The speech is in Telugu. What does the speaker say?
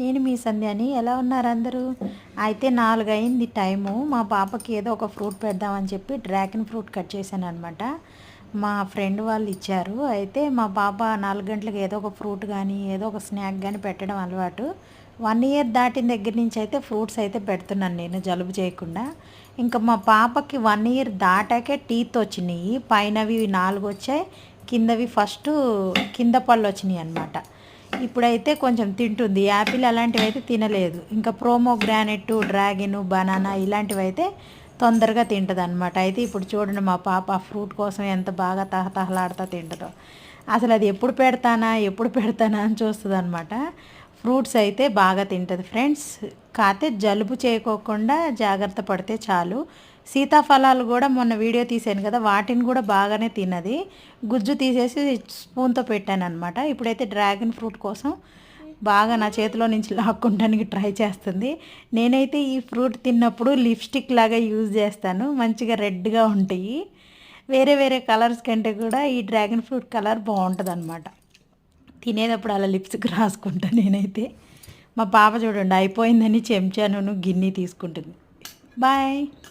నేను మీ సంధ్యాని. ఎలా ఉన్నారు అందరూ? అయితే నాలుగు అయింది టైము. మా పాపకి ఏదో ఒక ఫ్రూట్ పెడదామని చెప్పి డ్రాగన్ ఫ్రూట్ కట్ చేశాను అనమాట మా ఫ్రెండ్ వాళ్ళు ఇచ్చారు. అయితే మా పాప నాలుగు గంటలకు ఏదో ఒక ఫ్రూట్ కానీ ఏదో ఒక స్నాక్ కానీ పెట్టడం అలవాటు. వన్ ఇయర్ దాటిన దగ్గర నుంచి అయితే ఫ్రూట్స్ అయితే పెడుతున్నాను నేను జలుబు చేయకుండా. ఇంకా మా పాపకి వన్ ఇయర్ దాటాకే టీత్ వచ్చినాయి. పైనవి నాలుగు వచ్చాయి. కిందవి ఫస్ట్ కింద పళ్ళు వచ్చినాయి అనమాట ఇప్పుడైతే కొంచెం తింటుంది. యాపిల్ అలాంటివి అయితే తినలేదు. ఇంకా ప్రోమో గ్రానెట్ డ్రాగన్ బనానా ఇలాంటివి అయితే తొందరగా తింటుంది అనమాట అయితే ఇప్పుడు చూడండి మా పాప ఆ ఫ్రూట్ కోసం ఎంత బాగా తహతహలాడుతా తింటుందో. అసలు అది ఎప్పుడు పెడతానా ఎప్పుడు పెడతానా అని చూస్తుంది అనమాట ఫ్రూట్స్ అయితే బాగా తింటుంది. ఫ్రెండ్స్ కాతే జలుబు చేయకోకుండా జాగ్రత్త పడితే చాలు. సీతాఫలాలు కూడా మొన్న వీడియో తీసాను కదా వాటిని కూడా బాగానే తిన్నది. గుజ్జు తీసేసి స్పూన్తో పెట్టాను అనమాట ఇప్పుడైతే డ్రాగన్ ఫ్రూట్ కోసం బాగా నా చేతిలో నుంచి లాక్కుంటానికి ట్రై చేస్తుంది. నేనైతే ఈ ఫ్రూట్ తిన్నప్పుడు లిప్స్టిక్ లాగా యూజ్ చేస్తాను. మంచిగా రెడ్గా ఉంటాయి. వేరే వేరే కలర్స్ కంటే కూడా ఈ డ్రాగన్ ఫ్రూట్ కలర్ బాగుంటుంది అనమాట తినేటప్పుడు అలా లిప్స్కి రాసుకుంటాను నేనైతే. మా పాప చూడండి అయిపోయిందని చెంచాను గిన్నె తీసుకుంటుంది. బాయ్.